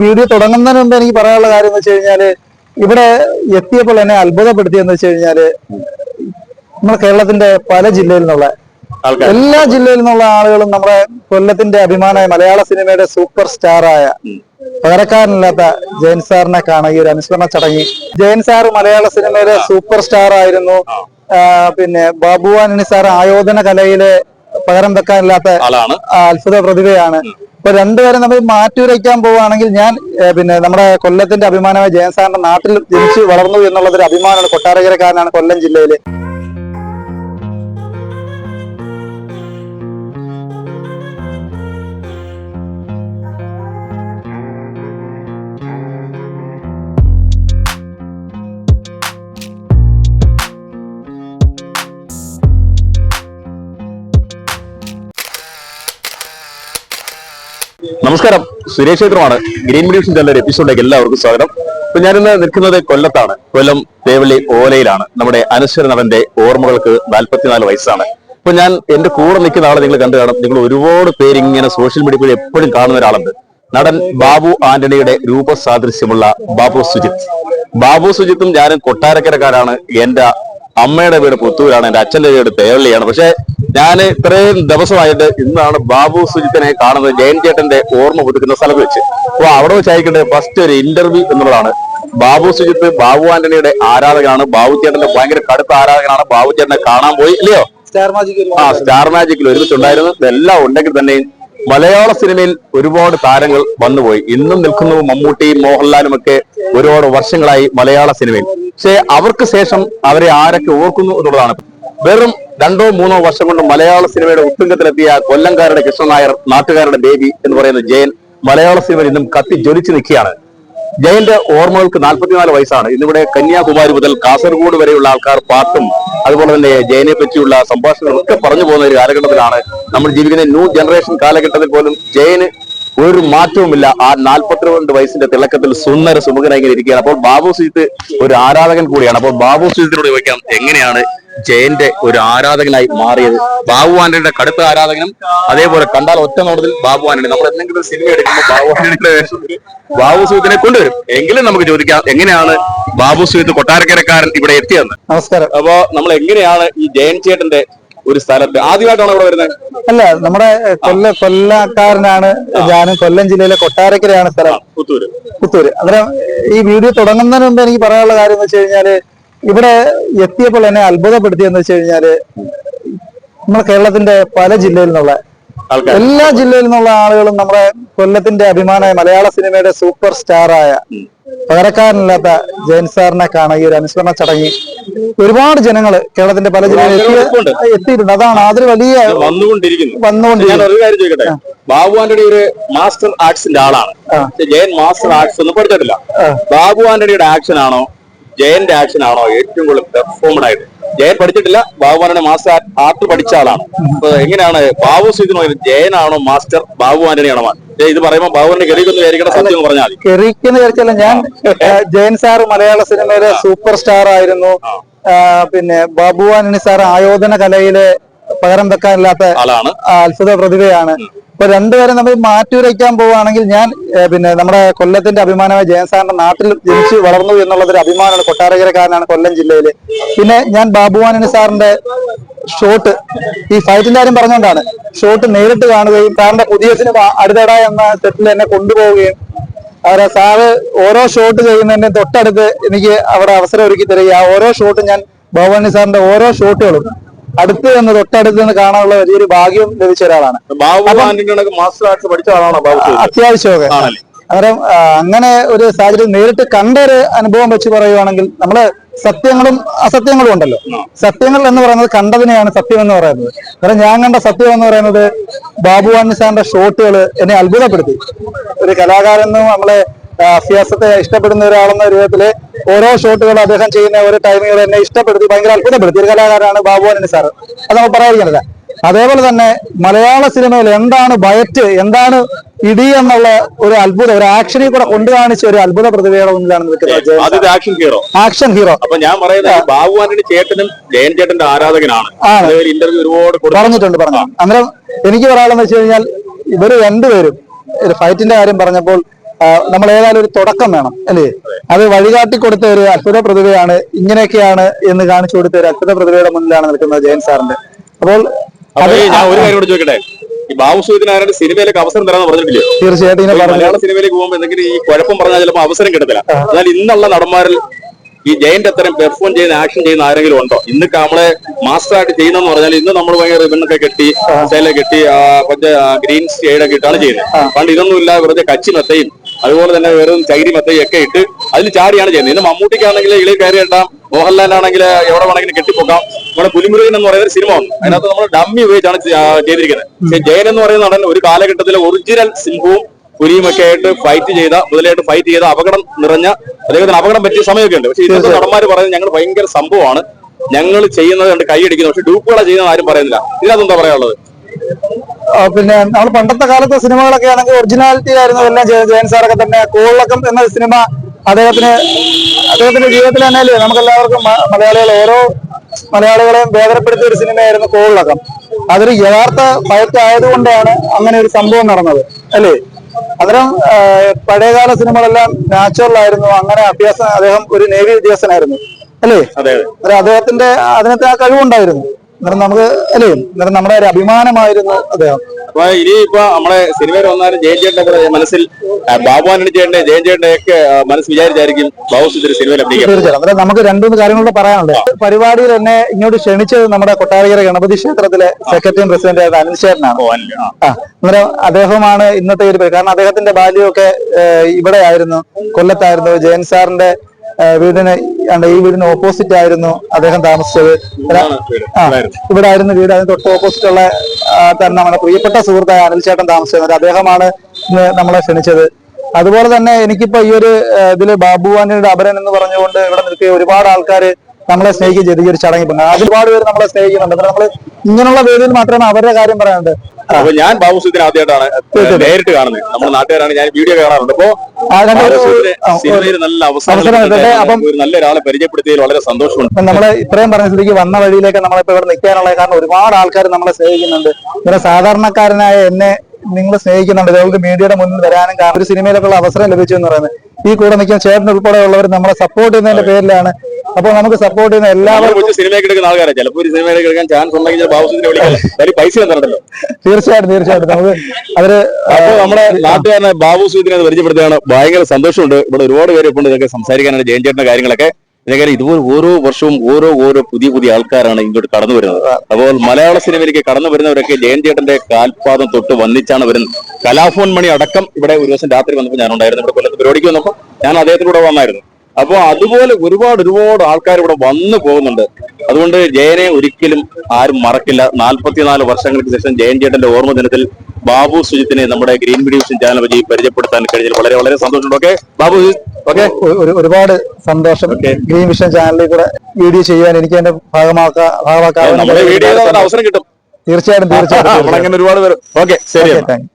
Video തുടങ്ങുന്നതിന് മുമ്പ് എനിക്ക് പറയാനുള്ള കാര്യം എന്ന് വെച്ച് കഴിഞ്ഞാൽ ഇവിടെ എത്തിയപ്പോൾ എന്നെ അത്ഭുതപ്പെടുത്തിയെന്ന് വെച്ച് കഴിഞ്ഞാൽ നമ്മുടെ കേരളത്തിന്റെ പല ജില്ലയിൽ നിന്നുള്ള എല്ലാ ജില്ലയിൽ നിന്നുള്ള ആളുകളും നമ്മുടെ കൊല്ലത്തിന്റെ അഭിമാനമായ മലയാള സിനിമയുടെ സൂപ്പർ സ്റ്റാറായ പകരക്കാരനില്ലാത്ത ജയൻ സാറിനെ കാണുക ഈ ഒരു അനുസ്മരണ ചടങ്ങി ജയൻ സാർ മലയാള സിനിമയിലെ സൂപ്പർ സ്റ്റാർ ആയിരുന്നു. പിന്നെ ബാബു ആന്റണി സാർ ആയോധന കലയിലെ പകരം വെക്കാനില്ലാത്ത അത്ഭുത പ്രതിഭയാണ്. ഇപ്പൊ രണ്ടുപേരും നമ്മൾ മാറ്റി മാറ്റുരയ്ക്കാൻ പോവുകയാണെങ്കിൽ ഞാൻ പിന്നെ നമ്മുടെ കൊല്ലത്തിന്റെ അഭിമാനമായ ജയൻ സാറിന്റെ നാട്ടിൽ ജനിച്ചു വളർന്നു എന്നുള്ളത് ഒരു അഭിമാനമാണ്. കൊട്ടാരക്കരക്കാരനാണ് കൊല്ലം ജില്ലയിലെ. നമസ്കാരം. സുരേഷ് ക്ഷേത്രമാണ്. ഗ്രീൻ മീഡിയം ചാനൽ എപ്പിസോഡിലേക്ക് എല്ലാവർക്കും സ്വാഗതം. ഇപ്പൊ ഞാനിന്ന് നിൽക്കുന്നത് കൊല്ലത്താണ്. കൊല്ലം തേവള്ളി ഓലയിലാണ്. നമ്മുടെ അനശ്വര നടന്റെ ഓർമ്മകൾക്ക് നാൽപ്പത്തിനാല് വയസ്സാണ്. ഇപ്പൊ ഞാൻ എന്റെ കൂടെ നിൽക്കുന്ന ആളെ നിങ്ങൾ കണ്ടു കാണും. നിങ്ങൾ ഒരുപാട് പേര് ഇങ്ങനെ സോഷ്യൽ മീഡിയയിൽ എപ്പോഴും കാണുന്ന ഒരാളുണ്ട്. നടൻ ബാബു ആന്റണിയുടെ രൂപസാദൃശ്യമുള്ള ബാബു സുജിത് ബാബു സുജിത്തും ഞാനും കൊട്ടാരക്കരക്കാരാണ്. എന്റെ അമ്മയുടെ വീട് പുത്തൂരാണ്. എന്റെ അച്ഛന്റെ വീട് തേവള്ളിയാണ്. പക്ഷെ ഞാൻ ഇത്രയും ദിവസമായിട്ട് ഇന്നാണ് ബാബു സുജിത്തിനെ കാണുന്നത് ജയൻ ചേട്ടന്റെ ഓർമ്മ പുതുക്കുന്ന സ്ഥലത്ത് വെച്ച്. അപ്പൊ അവിടെ വെച്ചായിരിക്കട്ടെ ഫസ്റ്റ് ഒരു ഇന്റർവ്യൂ എന്നുള്ളതാണ്. ബാബു സുജിത്ത് ബാബു ആന്റണിയുടെ ആരാധകനാണ്. ബാബു ചേട്ടന്റെ ഭയങ്കര കടുത്ത ആരാധകനാണ്. ബാബു ചേട്ടനെ കാണാൻ പോയി ഇല്ലയോ? ആ സ്റ്റാർ മാജിക്കിൽ ഒരുമിച്ചുണ്ടായിരുന്നു. ഇതെല്ലാം ഉണ്ടെങ്കിൽ തന്നെയും മലയാള സിനിമയിൽ ഒരുപാട് താരങ്ങൾ വന്നുപോയി ഇന്നും നിൽക്കുന്നു മമ്മൂട്ടിയും മോഹൻലാലും ഒക്കെ ഒരുപാട് വർഷങ്ങളായി മലയാള സിനിമയിൽ. പക്ഷേ അവർക്ക് ശേഷം അവരെ ആരൊക്കെ ഓർക്കുന്നു എന്നുള്ളതാണ്. വെറും രണ്ടോ മൂന്നോ വർഷം കൊണ്ട് മലയാള സിനിമയുടെ ഉത്തുംഗത്തിലെത്തിയ കൊല്ലംകാരുടെ കൃഷ്ണൻ നായർ നാട്ടുകാരുടെ ബേബി എന്ന് പറയുന്ന ജയൻ മലയാള സിനിമയിൽ ഇന്നും കത്തി ജ്വലിച്ചു നിൽക്കുകയാണ്. ജയന്റെ ഓർമ്മകൾക്ക് നാൽപ്പത്തിനാല് വയസ്സാണ്. ഇന്നിവിടെ കന്യാകുമാരി മുതൽ കാസർഗോഡ് വരെയുള്ള ആൾക്കാർ പാട്ടും അതുപോലെ തന്നെ ജയനെ പറ്റിയുള്ള സംഭാഷണങ്ങളൊക്കെ പറഞ്ഞു പോകുന്ന ഒരു കാലഘട്ടത്തിലാണ് നമ്മൾ ജീവിക്കുന്ന ന്യൂ ജനറേഷൻ കാലഘട്ടത്തിൽ പോലും ജയന് ഒരു മാറ്റവുമില്ല. ആ നാൽപ്പത്തിരണ്ട് വയസ്സിന്റെ തിളക്കത്തിൽ സുന്ദര സുമുഖനായി ഇരിക്കുകയാണ്. അപ്പോൾ ബാബു സുജിത്ത് ഒരു ആരാധകൻ കൂടിയാണ്. അപ്പോൾ ബാബു സുജിത്തിനോട് ചോദിക്കാം എങ്ങനെയാണ് ജയന്റെ ഒരു ആരാധകനായി മാറിയത്. ബാബു ആന്റണിയുടെ കടുത്ത ആരാധകനും അതേപോലെ കണ്ടാൽ ഒറ്റ നോട്ടത്തിൽ ബാബു ആന്റണി നമ്മൾ എന്തെങ്കിലും സിനിമ എടുക്കുമ്പോൾ ബാബു ആന്റണിയുടെ വേഷത്തിൽ ബാബു സുഹൃത്തിനെ കൊണ്ടുവരും. എങ്കിലും നമുക്ക് ചോദിക്കാം എങ്ങനെയാണ് ബാബു സുഹൃത്ത് കൊട്ടാരക്കരക്കാരൻ ഇവിടെ എത്തിയെന്ന്? നമസ്കാരം. അപ്പോ നമ്മൾ എങ്ങനെയാണ് ഈ ജയൻ ചേട്ടന്റെ ഒരു സ്ഥലത്ത്? ആദ്യമായിട്ടാണ് ഇവിടെ വരുന്നത്? അല്ല നമ്മുടെ കൊല്ല കൊല്ലക്കാരനാണ് ഞാനും കൊല്ലം ജില്ലയിലെ കൊട്ടാരക്കരയാണ് സ്ഥലം. പുത്തൂര്. പുത്തൂര്. അന്നേരം ഈ വീഡിയോ തുടങ്ങുന്നതിന് മുമ്പ് എനിക്ക് പറയാനുള്ള കാര്യം എന്ന് വെച്ച് കഴിഞ്ഞാൽ ഇവിടെ എത്തിയപ്പോൾ എന്നെ അത്ഭുതപ്പെടുത്തിയെന്ന് വെച്ച് കഴിഞ്ഞാൽ നമ്മുടെ കേരളത്തിന്റെ പല ജില്ലയിൽ നിന്നുള്ള എല്ലാ ജില്ലയിൽ നിന്നുള്ള ആളുകളും നമ്മുടെ കൊല്ലത്തിന്റെ അഭിമാനമായ മലയാള സിനിമയുടെ സൂപ്പർ സ്റ്റാറായ പകരക്കാരനില്ലാത്ത ജയൻ സാറിനെ കാണുക ഈ ഒരു അനുസ്മരണ ചടങ്ങി ഒരുപാട് ജനങ്ങൾ കേരളത്തിന്റെ പല ജില്ലകളിൽ എത്തിയിട്ടുണ്ട്. അതാണ് അതൊരു വലിയ വന്നുകൊണ്ടിരിക്കുന്നു. ബാബു ആന്റണി ഒരു മാസ്റ്റർ ആർട്സിന്റെ ആളാണ്. ജയൻ മാസ്റ്റർ ആർട്സ് ഒന്നും പഠിച്ചിട്ടില്ല. ബാബു ആന്റണിയുടെ ആക്ഷൻ ആണോ ജയന്റെ ആക്ഷൻ ആണോ ഏറ്റവും കൂടുതൽ പെർഫോമഡ് ആയിട്ട്? ജയൻ പഠിച്ചിട്ടില്ല. ബാബുവാനെ മാസ്റ്റർ ആർട്ട് പഠിച്ച ആളാണ്. അപ്പൊ എങ്ങനെയാണ് ബാബു സീതിനോ ജയനാണോ മാസ്റ്റർ ബാബു ആന്റണിയാണോ ഇത് പറയുമ്പോൾ ബാബുവിന്റെ കെറിക്കുന്നു വിചാരിക്കണം സത്യം പറഞ്ഞാൽ കെറിക്കുന്ന കെറിക്കെന്ന് ഞാൻ ജയൻ സാർ മലയാള സിനിമയിലെ സൂപ്പർ സ്റ്റാർ ആയിരുന്നു. പിന്നെ ബാബു ആന്റണി സാർ ആയോധന കലയിലെ പകരം വെക്കാനില്ലാത്ത അത്ഭുത പ്രതിഭയാണ്. ഇപ്പൊ രണ്ടുപേരും നമ്മൾ മാറ്റുരയ്ക്കാൻ പോവുകയാണെങ്കിൽ ഞാൻ പിന്നെ നമ്മുടെ കൊല്ലത്തിന്റെ അഭിമാനമായ ജയൻ സാറിന്റെ നാട്ടിൽ ജനിച്ചു വളർന്നു എന്നുള്ളത് ഒരു അഭിമാനമാണ്. കൊട്ടാരക്കരക്കാരനാണ് കൊല്ലം ജില്ലയിൽ. പിന്നെ ഞാൻ ബാബുവാനന് സാറിന്റെ ഷോട്ട് ഈ ഫൈറ്റിന്റെ കാര്യം പറഞ്ഞുകൊണ്ടാണ് ഷോട്ട് നേരിട്ട് കാണുകയും സാറിന്റെ പുതിയ സിനിമ അടുത്തട എന്ന സെറ്റിൽ എന്നെ കൊണ്ടുപോവുകയും അവരെ സാറ് ഓരോ ഷോട്ട് ചെയ്യുന്നതിന്റെ തൊട്ടടുത്ത് എനിക്ക് അവിടെ അവസരം ഒരുക്കി തരിക ആ ഓരോ ഷോട്ടും ഞാൻ ഭവാനി സാറിന്റെ ഓരോ ഷോട്ടുകളും അടുത്ത് നിന്ന് തൊട്ടടുത്ത് നിന്ന് കാണാനുള്ള വലിയൊരു ഭാഗ്യം ലഭിച്ച ഒരാളാണ്. മാസ്റ്റർ ആർട്സ് പഠിച്ച ആളാണോ? അത്യാവശ്യമൊക്കെ. അന്നേരം അങ്ങനെ ഒരു സാഹചര്യം നേരിട്ട് കണ്ട ഒരു അനുഭവം വെച്ച് പറയുവാണെങ്കിൽ നമ്മൾ സത്യങ്ങളും അസത്യങ്ങളും ഉണ്ടല്ലോ. സത്യങ്ങൾ എന്ന് പറയുന്നത് കണ്ടതിനെയാണ് സത്യം എന്ന് പറയുന്നത്. കാരണം ഞാൻ കണ്ട സത്യം എന്ന് പറയുന്നത് ബാബു സാറിന്റെ ഷോട്ടുകൾ എന്നെ അത്ഭുതപ്പെടുത്തി. ഒരു കലാകാരൻ നമ്മളെ അഭ്യാസത്തെ ഇഷ്ടപ്പെടുന്ന ഒരാളെന്ന രൂപത്തിൽ ഓരോ ഷോട്ടുകളും അദ്ദേഹം ചെയ്യുന്ന ഒരു ടൈമിങ്ങൾ എന്നെ ഇഷ്ടപ്പെടുത്തി ഭയങ്കര അത്ഭുതപ്പെടുത്തി. ഒരു കലാകാരനാണ് ബാബു അനന് സാർ അത് നമ്മൾ പറയാതിരിക്കുന്നില്ല അതേപോലെ തന്നെ മലയാള സിനിമയിൽ എന്താണ് ബയറ്റ് എന്താണ് ഇടി എന്നുള്ള ഒരു അത്ഭുതം ഒരു ആക്ഷനിൽ കൂടെ കൊണ്ടു കാണിച്ച ഒരു അത്ഭുത പ്രതിഭയുടെ മുന്നിലാണ് നിൽക്കുന്നത് ആക്ഷൻ ഹീറോ ആക്ഷൻ ഹീറോ അപ്പൊ ഞാൻ പറയുന്നത് ബാബു ആന്റണി ചേട്ടനും ജയൻ ചേട്ടന്റെ ആരാധകനാണ്. ഇന്റർവ്യൂ ഒരുപാട് പറഞ്ഞിട്ടുണ്ട് പറഞ്ഞു അന്നേരം എനിക്ക് പറയാനുള്ളത് വെച്ച് കഴിഞ്ഞാൽ ഇവർ രണ്ടുപേരും ഫൈറ്റിന്റെ കാര്യം പറഞ്ഞപ്പോൾ നമ്മൾ ഏതായാലും ഒരു തുടക്കം വേണം അല്ലേ? അത് വഴികാട്ടി കൊടുത്ത ഒരു അത്ഭുത പ്രതിഭയാണ് ഇങ്ങനെയൊക്കെയാണ് എന്ന് കാണിച്ചു കൊടുത്ത ഒരു അത്ഭുത പ്രതിഭയുടെ മുന്നിലാണ് നിൽക്കുന്നത് ജയൻ സാറിന്റെ. അപ്പോൾ ഞാൻ ഒരു കാര്യം കൂടി ചോദിക്കട്ടെ? ഈ ബാബു ആരുടെ സിനിമയിലേക്ക് അവസരം തരാന്ന് പറഞ്ഞിട്ടില്ലേ? തീർച്ചയായിട്ടും മലയാള സിനിമയിലേക്ക് പോകുമ്പോൾ എന്തെങ്കിലും ഈ കുഴപ്പം പറഞ്ഞാൽ ചിലപ്പോൾ അവസരം കിട്ടത്തില്ല. എന്നാൽ ഇന്നുള്ള നടന്മാരിൽ ഈ ജയന്റ് അത്തരം പെർഫോം ചെയ്യുന്ന ആക്ഷൻ ചെയ്യുന്ന ആരെങ്കിലും ഉണ്ടോ? ഇന്ന് നമ്മളെ മാസ്റ്റർ ആയിട്ട് ചെയ്യുന്നതെന്ന് പറഞ്ഞാൽ ഇന്ന് നമ്മൾ ഭയങ്കര റിബണൊക്കെ കെട്ടി സ്റ്റൈലൊക്കെ കെട്ടി കുറച്ച് ഗ്രീൻ ഷെയ്ഡൊക്കെ ഇട്ടാണ് ചെയ്യുന്നത്. പണ്ട് ഇതൊന്നും ഇല്ല വെറുതെ കച്ചി മെത്തയും അതുപോലെ തന്നെ വെറും ചകിരി മത്തയൊക്കെ ഇട്ട് അതിൽ ചാടിയാണ് ചെയ്യുന്നത്. ഇന്ന് മമ്മൂട്ടിക്കാണെങ്കിൽ ഇളി കയറി കെട്ടാം മോഹൻലാലാണെങ്കിൽ എവിടെ വേണമെങ്കിലും കെട്ടിപ്പോക്കാം നമ്മുടെ പുലിമുരുകൻ എന്ന് പറയുന്ന ഒരു സിനിമ ഉണ്ട്. അതിനകത്ത് നമ്മൾ ഡമ്മി ഉപയോഗിച്ചാണ് ചെയ്തിരിക്കുന്നത്. പക്ഷേ ജയൻ എന്ന് പറയുന്ന നടൻ ഒരു കാലഘട്ടത്തിൽ ഒറിജിനൽ സിംഹവും പുലിയും ഒക്കെ ആയിട്ട് ഫൈറ്റ് ചെയ്ത മുതലായിട്ട് ഫൈറ്റ് ചെയ്ത അപകടം നിറഞ്ഞ അദ്ദേഹത്തിന് അപകടം പറ്റിയ സമയമൊക്കെ ഉണ്ട്. പക്ഷേ ഇന്നത്തെ നടന്മാർ പറയുന്നത് ഞങ്ങൾ ഭയങ്കര സംഭവമാണ്. ഞങ്ങൾ ചെയ്യുന്നത് കണ്ട് കൈയടിക്കുന്നു. പക്ഷെ ഡൂപ്പുകളെ ചെയ്യുന്നത് ആരും പറയുന്നില്ല. ഇതിനകത്ത് എന്താ പറയാനുള്ളത്? പിന്നെ നമ്മൾ പണ്ടത്തെ കാലത്തെ സിനിമകളൊക്കെ ആണെങ്കിൽ ഒറിജിനാലിറ്റി ആയിരുന്നു എല്ലാം ജയൻ സാറൊക്കെ തന്നെ. കോളക്കം എന്ന സിനിമ അദ്ദേഹത്തിന് അദ്ദേഹത്തിന്റെ ജീവിതത്തിൽ തന്നെ അല്ലേ? നമുക്ക് എല്ലാവർക്കും മലയാളികൾ ഓരോ മലയാളികളെയും വേദനപ്പെടുത്തിയ ഒരു സിനിമയായിരുന്നു കോളക്കം. അതൊരു യഥാർത്ഥ ഫൈറ്റ് ആയതുകൊണ്ടാണ് അങ്ങനെ ഒരു സംഭവം നടന്നത്. അല്ലേ? ആ, പഴയകാല സിനിമകളെല്ലാം നാച്ചുറൽ ആയിരുന്നു. അങ്ങനെ അഭ്യാസം അദ്ദേഹം ഒരു നേവി ഉദ്യോഗസ്ഥനായിരുന്നു അല്ലേ? അതെ അതെ. അദ്ദേഹത്തിന്റെ അതിനകത്ത് ആ കഴിവുണ്ടായിരുന്നു. അന്നേരം നമുക്ക് അല്ലേ? അന്നേരം നമ്മുടെ ഒരു അഭിമാനമായിരുന്നു അദ്ദേഹം. അപ്പൊ ഇനി ഇപ്പൊ നമ്മളെ സിനിമയിൽ വന്നാലും ജയൻ ചേട്ടന്റെ കൂടെ മനസ്സിൽ ബാബുവാനണി ചേട്ടന്റെ ജയൻ ചേട്ടന്റെ ഒക്കെ മനസ്സ് വിചാരിച്ചായിരിക്കും ബാബു സുന്ദരി സിനിമയിൽ അഭിനയിക്കാം തീർച്ചയായും അന്നേരം നമുക്ക് രണ്ടുമൂന്ന് കാര്യങ്ങളോട് പറയാനുണ്ട്. പരിപാടിയിൽ എന്നെ ഇങ്ങോട്ട് ക്ഷണിച്ചത് നമ്മുടെ കൊട്ടാരക്കര ഗണപതി ക്ഷേത്രത്തിലെ സെക്രട്ടറി പ്രസിഡന്റ് ആയത് അനിൽ ചേട്ടനാണ്. അന്നേരം അദ്ദേഹമാണ് ഇന്നത്തെ ഒരു കാരണം അദ്ദേഹത്തിന്റെ ബാല്യമൊക്കെ ഇവിടെ ആയിരുന്നു കൊല്ലത്തായിരുന്നു. ജയൻ സാറിന്റെ വീടിന് ഈ വീടിന് ഓപ്പോസിറ്റ് ആയിരുന്നു അദ്ദേഹം താമസിച്ചത്. ഇവിടെ ആയിരുന്നു വീട്. അതിന് തൊട്ട് ഓപ്പോസിറ്റ് ഉള്ള തന്നെ നമ്മുടെ പ്രിയപ്പെട്ട സുഹൃത്തായ അനിൽ ചേട്ടൻ താമസിച്ചത് അദ്ദേഹമാണ് ഇന്ന് നമ്മളെ ക്ഷണിച്ചത്. അതുപോലെ തന്നെ എനിക്കിപ്പോ ഈ ഒരു ഇതിൽ ബാബുവാനിയുടെ അപരൻ എന്ന് പറഞ്ഞുകൊണ്ട് ഇവിടെ നിൽക്കുക ഒരുപാട് ആൾക്കാര് നമ്മളെ സ്നേഹിക്കുകയും ചെയ്തു. ഈ ഒരു ചടങ്ങിൽ. അതിൽ ഒരുപാട് പേര് നമ്മളെ സ്നേഹിക്കുന്നുണ്ട്. അന്നേരം നമ്മൾ ഇങ്ങനെയുള്ള വേദിയിൽ മാത്രമാണ് അവരുടെ കാര്യം പറയാനുണ്ട്. അപ്പൊ ഞാൻ ബാബു സുന്ദരി ആദ്യമായിട്ടാണ് നേരിട്ട് കാണുന്നത്. നമ്മുടെ നാട്ടുകാരാണ് ഞാൻ വീഡിയോ കാണാറുണ്ട്. അപ്പൊ നല്ല അവസരം നല്ല ഒരാളെ പരിചയപ്പെടുത്തിയതിൽ വളരെ സന്തോഷമുണ്ട്. നമ്മൾ ഇത്രയും പറഞ്ഞ സ്ഥിതിക്ക് വന്ന വഴിയിലേക്ക് നമ്മളിപ്പോ ഇവിടെ നിൽക്കാനുള്ള കാരണം ഒരുപാട് ആൾക്കാർ നമ്മളെ സ്നേഹിക്കുന്നുണ്ട്. ഇവിടെ സാധാരണക്കാരനായ എന്നെ നിങ്ങൾ സ്നേഹിക്കുന്നുണ്ട്. ഇതുകൊണ്ട് മീഡിയയുടെ മുന്നിൽ വരാനും കാരണം ഒരു സിനിമയിലൊക്കെ ഉള്ള അവസരം ലഭിച്ചു എന്ന് പറയുന്നത്. ഈ കൂടെ നിൽക്കുന്ന ചേട്ടൻ ഉൾപ്പെടെ ഉള്ളവർ നമ്മളെ സപ്പോർട്ട് ചെയ്യുന്നതിന്റെ പേരിലാണ്. അപ്പോൾ നമുക്ക് സപ്പോർട്ട് ചെയ്യുന്ന എല്ലാവർക്കും എല്ലാവരും എടുക്കുന്ന ആൾക്കാരെ. ചിലപ്പോൾ ഒരു സിനിമയിലേക്ക് എടുക്കാൻ ചാൻസ് ഉണ്ടെങ്കിൽ പൈസ തീർച്ചയായിട്ടും തീർച്ചയായിട്ടും. നമുക്ക് അവർ അപ്പൊ നമ്മുടെ നാട്ടുകാരനെ ബാബു സുഹൃത്തിനെ പരിചയപ്പെടുത്തുകയാണ്. ഭയങ്കര സന്തോഷമുണ്ട്. ഇവിടെ ഒരുപാട് പേര് ഇപ്പോൾ ഇതൊക്കെ സംസാരിക്കാനാണ് ജയൻ ചേട്ടന്റെ കാര്യങ്ങളൊക്കെ. ഇതൊക്കെ ഇതുപോലെ ഓരോ വർഷവും ഓരോ ഓരോ പുതിയ പുതിയ ആൾക്കാരാണ് ഇങ്ങോട്ട് കടന്നു വരുന്നത്. അപ്പോൾ മലയാള സിനിമയിലേക്ക് കടന്നു വരുന്നവരൊക്കെ ജയൻ ചേട്ടന്റെ കാൽപാദം തൊട്ട് വന്നിച്ചാണ് വരുന്നത്. കലാഫോൺ മണി അടക്കം ഇവിടെ ഒരു ദിവസം രാത്രി വന്നപ്പോൾ ഞാൻ ഉണ്ടായിരുന്നു ഇവിടെ കൊല്ലത്ത് പരിപാടിക്ക് വന്നപ്പോൾ ഞാൻ അദ്ദേഹത്തിലൂടെ വന്നായിരുന്നു. അപ്പോൾ അതുപോലെ ഒരുപാട് ഒരുപാട് ആൾക്കാർ ഇവിടെ വന്നു പോകുന്നുണ്ട്. അതുകൊണ്ട് ജയനെ ഒരിക്കലും ആരും മറക്കില്ല. നാൽപ്പത്തിനാല് വർഷങ്ങൾക്ക് ശേഷം ജയൻ ചേട്ടന്റെ ഓർമ്മ ദിനത്തിൽ ബാബു സുജിത്തിനെ നമ്മുടെ ഗ്രീൻ മീഡിയ ചാനൽ വഴി പരിചയപ്പെടുത്താൻ കഴിഞ്ഞാൽ വളരെ വളരെ സന്തോഷമുണ്ട്. ഓക്കെ? ബാബു ഓക്കെ? ഒരു ഒരുപാട് സന്തോഷം. ഗ്രീൻ വിഷൻ ചാനലിൽ കൂടെ വീഡിയോ ചെയ്യാൻ എനിക്ക് എന്റെ ഭാഗമാക്കാ ഭാഗമാക്കാൻ അവസരം കിട്ടും. തീർച്ചയായിട്ടും തീർച്ചയായിട്ടും ഒരുപാട് പേര്. ഓക്കെ ശരി താങ്ക്